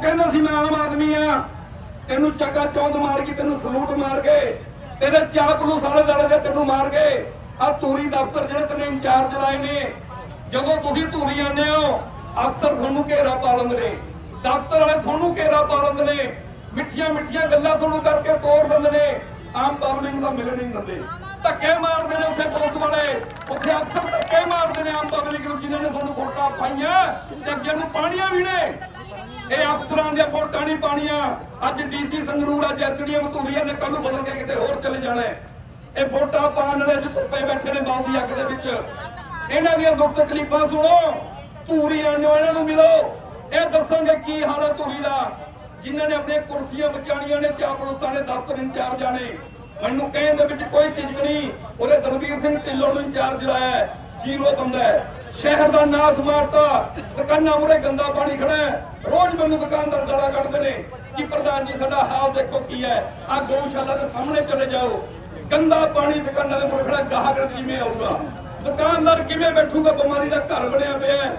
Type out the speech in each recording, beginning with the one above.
ਤੂੰ ਕਹਿੰਦਾ ਸੀ, ਮੈਂ ਆਮ ਆਦਮੀ ਆ। ਤੈਨੂੰ ਚੱਕਾ ਚੌਂਦ ਮਾਰ ਕੇ, ਤੈਨੂੰ ਸਲੂਟ ਮਾਰ ਕੇ, ਤੇਰੇ ਚਾਪਲੂ ਸਾਲੇ ਦਾਲੇ ਦੇ ਤੈਨੂੰ ਮਾਰ ਕੇ, ਆ ਧੂਰੀ ਦਫ਼ਤਰ ਜਿਹੜੇ ਤੈਨੂੰ ਇੰਚਾਰਜ ਲਾਏ ਨੇ, ਜਦੋਂ ਤੁਸੀਂ ਧੂਰੀ ਜਾਂਦੇ ਹੋ, ਅਫਸਰ ਤੁਹਾਨੂੰ ਘੇਰਾ ਪਾ ਲੈਂਦੇ ਨੇ। ਦਫ਼ਤਰ ਵਾਲੇ ਤੁਹਾਨੂੰ ਘੇਰਾ ਪਾ ਲੈਂਦੇ ਨੇ। ਮਿੱਠੀਆਂ ਮਿੱਠੀਆਂ ਗੱਲਾਂ ਤੁਹਾਨੂੰ ਕਰਕੇ ਤੋੜ ਦਿੰਦੇ ਨੇ। ਆਮ ਪਬਲਿਕ ਨੂੰ ਤਾਂ ਨਹੀਂ ਦਿੰਦੇ। ਧੱਕੇ ਮਾਰਦੇ ਨੇ ਉੱਥੇ ਪੁਲਿਸ ਵਾਲੇ। ਉੱਥੇ ਅਫਸਰ ਧੱਕੇ ਮਾਰਦੇ ਨੇ ਆਮ ਪਬਲਿਕ ਨੂੰ, ਜਿਨ੍ਹਾਂ ਨੇ ਤੁਹਾਨੂੰ ਵੋਟਾਂ ਪਾਈਆਂ ਤੇ ਅੱਗੇ ਨੂੰ ਇਹ ਅਫਸਰਾਂ ਦੀਆਂ ਵੋਟਾਂ ਨਹੀਂ ਪਾਣੀਆਂ। ਅੱਜ ਡੀਸੀ ਸੰਗਰੂਰ, ਅੱਜ ਐਸਡੀਐਮ ਧੂਰੀਆ ਨੇ ਕੱਲ ਨੂੰ ਬਦਲ ਕੇ ਕਿਤੇ ਹੋਰ ਚਲੇ ਜਾਣਾ ਇਹ ਵੋਟਾਂ ਪਾਣ ਵਾਲੇ ਅੱਜ ਧੁੱਪੇ ਬੈਠੇ ਨੇ ਬਾਲ ਦੀ ਅੱਗ ਦੇ ਵਿੱਚ। ਇਹਨਾਂ ਦੀਆਂ ਦੁੱਖ ਤਕਲੀਫਾਂ ਸੁਣੋ। ਧੂਰੀਆਂ ਨੂੰ ਇਹਨਾਂ ਨੂੰ ਮਿਲੋ। ਇਹ ਦੱਸਾਂਗੇ ਕੀ ਹਾਲ ਹੈ ਧੂਰੀ ਦਾ। ਜਿਨ੍ਹਾਂ ਨੇ ਆਪਣੀਆਂ ਕੁਰਸੀਆਂ ਬਚਾਣੀਆਂ ਨੇ ਚਾਪੜੋਸਾਂ ਨੇ, ਦਫ਼ਤਰ ਇੰਚਾਰਜ ਨੇ। ਮੈਨੂੰ ਕਹਿਣ ਦੇ ਵਿੱਚ ਕੋਈ ਝਿਜਕ ਨਹੀਂ। ਉਹਦੇ ਦਲਬੀਰ ਸਿੰਘ ਢਿੱਲੋਂ ਨੂੰ ਇੰਚਾਰਜ ਲਾਇਆ ਜੀਰੋ ਬੰਦਾ ਹੈ। ਸ਼ਹਿਰ ਦਾ ਨਾਸ ਮਾਰਤਾ। ਦੁਕਾਨਾਂ ਮੁਰੇ ਗੰਦਾ ਪਾਣੀ ਖੜਾ ਰੋਜ਼ ਮੈਨੂੰ ਦੁਕਾਨਦਾਰ ਗਾਲਾਂ ਕੱਢਦੇ ਨੇ ਕਿ ਪ੍ਰਧਾਨ ਜੀ, ਸਾਡਾ ਹਾਲ ਦੇਖੋ ਕੀ ਹੈ। ਆ ਗਊਸ਼ਾਲਾ ਦੇ ਸਾਹਮਣੇ ਚਲੇ ਜਾਓ। ਗੰਦਾ ਪਾਣੀ ਦੁਕਾਨਾਂ ਦੇ ਮੁਰੇ ਖੜਾ ਗਾਹਕ ਕਿਵੇਂ ਆਊਗਾ? ਦੁਕਾਨਦਾਰ ਕਿਵੇਂ ਬੈਠੂਗਾ? ਬਿਮਾਰੀ ਦਾ ਘਰ ਬਣਿਆ ਪਿਆ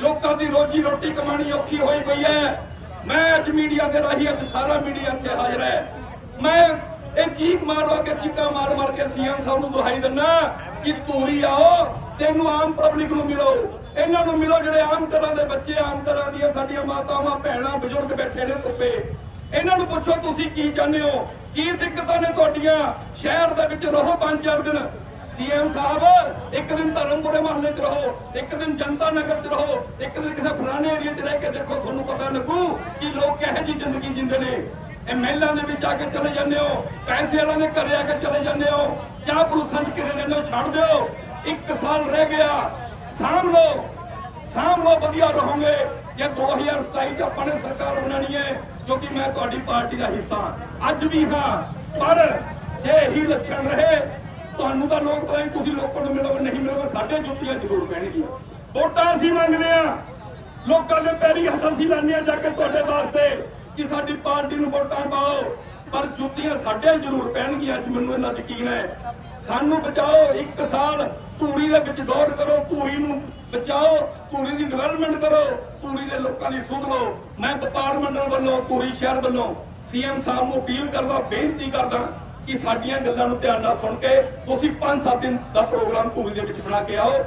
ਲੋਕਾਂ ਦੀ ਰੋਜੀ ਰੋਟੀ ਕਮਾਣੀ ਔਖੀ ਹੋਈ ਪਈ ਹੈ। ਮੈਂ ਅੱਜ ਮੀਡੀਆ ਦੇ ਰਾਹੀਂ, ਅੱਜ ਸਾਰਾ ਮੀਡੀਆ ਇੱਥੇ ਹਾਜ਼ਰ ਹੈ। ਮੈਂ ਇਹ ਚੀਕ ਮਾਰਵਾ ਕੇ, ਚੀਕਾਂ ਮਾਰ ਮਾਰ ਕੇ ਸੀਐਮ ਸਾਹਿਬ ਨੂੰ ਦੁਹਾਈ ਦਿੰਨਾ ਕਿ ਧੂਰੀ ਆਓ। ਇਹਨੂੰ ਆਮ ਪਬਲਿਕ ਨੂੰ ਮਿਲੋ। ਇਹਨਾਂ ਨੂੰ ਮਿਲੋ ਜਿਹੜੇ ਆਮ ਤਰ੍ਹਾਂ ਦੇ ਬੱਚੇ, ਆਮ ਤਰ੍ਹਾਂ ਦੀਆਂ ਸਾਡੀਆਂ ਮਾਤਾਵਾਂ, ਭੈਣਾਂ, ਬਜ਼ੁਰਗ ਬੈਠੇ ਨੇ ਧੁੱਪੇ। ਇਹਨਾਂ ਨੂੰ ਪੁੱਛੋ ਤੁਸੀਂ ਕੀ ਚਾਹੁੰਦੇ ਹੋ? ਕੀ ਦਿੱਕਤਾਂ ਨੇ ਤੁਹਾਡੀਆਂ? ਸ਼ਹਿਰ ਦੇ ਵਿੱਚ ਰਹੋ ਪੰਜ ਚਾਰ ਦਿਨ। ਸੀਐਮ ਸਾਹਿਬ, ਇੱਕ ਦਿਨ ਧਰਮਪੁਰੇ ਮਹੱਲੇ 'ਚ ਰਹੋ, ਇੱਕ ਦਿਨ ਜਨਤਾ ਨਗਰ 'ਚ ਰਹੋ, ਇੱਕ ਦਿਨ ਕਿਸੇ ਫਲਾਣੇ ਏਰੀਆ 'ਚ ਰਹਿ ਕੇ ਦੇਖੋ, ਤੁਹਾਨੂੰ ਪਤਾ ਲੱਗੂ ਕਿ ਲੋਕ ਕਿਹੋ ਜਿਹੀ ਜ਼ਿੰਦਗੀ ਜਿੰਦੇ ਨੇ। ਇਹ ਮਹਿਲਾਂ ਦੇ ਵਿੱਚ ਆ ਕੇ ਚਲੇ ਜਾਂਦੇ ਹੋ, ਪੈਸੇ ਵਾਲਿਆਂ ਦੇ ਘਰੇ ਆ ਕੇ ਚਲੇ ਜਾਂਦੇ ਹੋ ਚਾਹ ਪੁਲਿਸਾਂ 'ਚ ਘਿਰੇ ਰਹਿੰਦੇ ਹੋ, ਛੱਡ ਦਿਓ। ਇੱਕ ਸਾਲ ਰਹਿ ਗਿਆ। ਸਾਂਭ ਲਓ। ਸਾਂਭ ਲਓ, ਵਧੀਆ ਰਹੋਗੇ। ਜੇ 2027 ਚ ਆਪਾਂ ਨੇ ਸਰਕਾਰ ਬਣਾਣੀ ਹੈ ਕਿਉਂਕਿ ਮੈਂ ਤੁਹਾਡੀ ਪਾਰਟੀ ਦਾ ਹਿੱਸਾ ਅੱਜ ਵੀ ਹਾਂ, ਪਰ ਜੇ ਇਹੀ ਲੱਛਣ ਰਹੇ, ਤੁਹਾਨੂੰ ਤਾਂ ਲੋਕ ਪਤਾ ਨਹੀਂ ਤੁਸੀਂ ਲੋਕਾਂ ਨੂੰ ਮਿਲੋਗੇ ਨਹੀਂ ਮਿਲੋਗੇ ਸਾਡੇ ਜੁੱਤੀਆਂ ਜ਼ਰੂਰ ਪੈਣਗੀਆਂ। ਵੋਟਾਂ ਅਸੀਂ ਮੰਗਦੇ ਆ ਲੋਕਾਂ ਦੇ ਪੈਰੀ ਹੱਥ ਅਸੀਂ ਲਾਉਂਦੇ ਹਾਂ ਜਾ ਕੇ ਤੁਹਾਡੇ ਵਾਸਤੇ ਕਿ ਸਾਡੀ ਪਾਰਟੀ ਨੂੰ ਵੋਟਾਂ ਪਾਓ। ਪਰ ਜੁੱਤੀਆਂ ਸਾਡੇ ਜ਼ਰੂਰ ਪੈਣਗੀਆਂ ਅੱਜ ਮੈਨੂੰ ਇਹਨਾਂ ਯਕੀਨ ਹੈ। ਸਾਨੂੰ ਬਚਾਓ, ਇੱਕ ਸਾਲ ਧੂਰੀ ਦੇ ਵਿੱਚ ਦੌੜ ਕਰੋ, ਧੂਰੀ ਨੂੰ ਬਚਾਓ, ਧੂਰੀ ਦੀ ਡਿਵੈਲਪਮੈਂਟ ਕਰੋ, ਧੂਰੀ ਦੇ ਲੋਕਾਂ ਦੀ ਸੁਧ ਲਓ। ਮੈਂ ਵਪਾਰ ਮੰਡਲ ਵੱਲੋਂ, ਧੂਰੀ ਸ਼ਹਿਰ ਵੱਲੋਂ ਸੀਐਮ ਸਾਹਿਬ ਨੂੰ ਅਪੀਲ ਕਰਦਾ, ਬੇਨਤੀ ਕਰਦਾ ਕਿ ਸਾਡੀਆਂ ਗੱਲਾਂ ਨੂੰ ਧਿਆਨ ਨਾਲ ਸੁਣ ਕੇ ਤੁਸੀਂ 5-7 ਦਿਨ ਦਾ ਪ੍ਰੋਗਰਾਮ ਧੂਰੀ ਦੇ ਵਿੱਚ ਬਣਾ ਕੇ ਆਓ।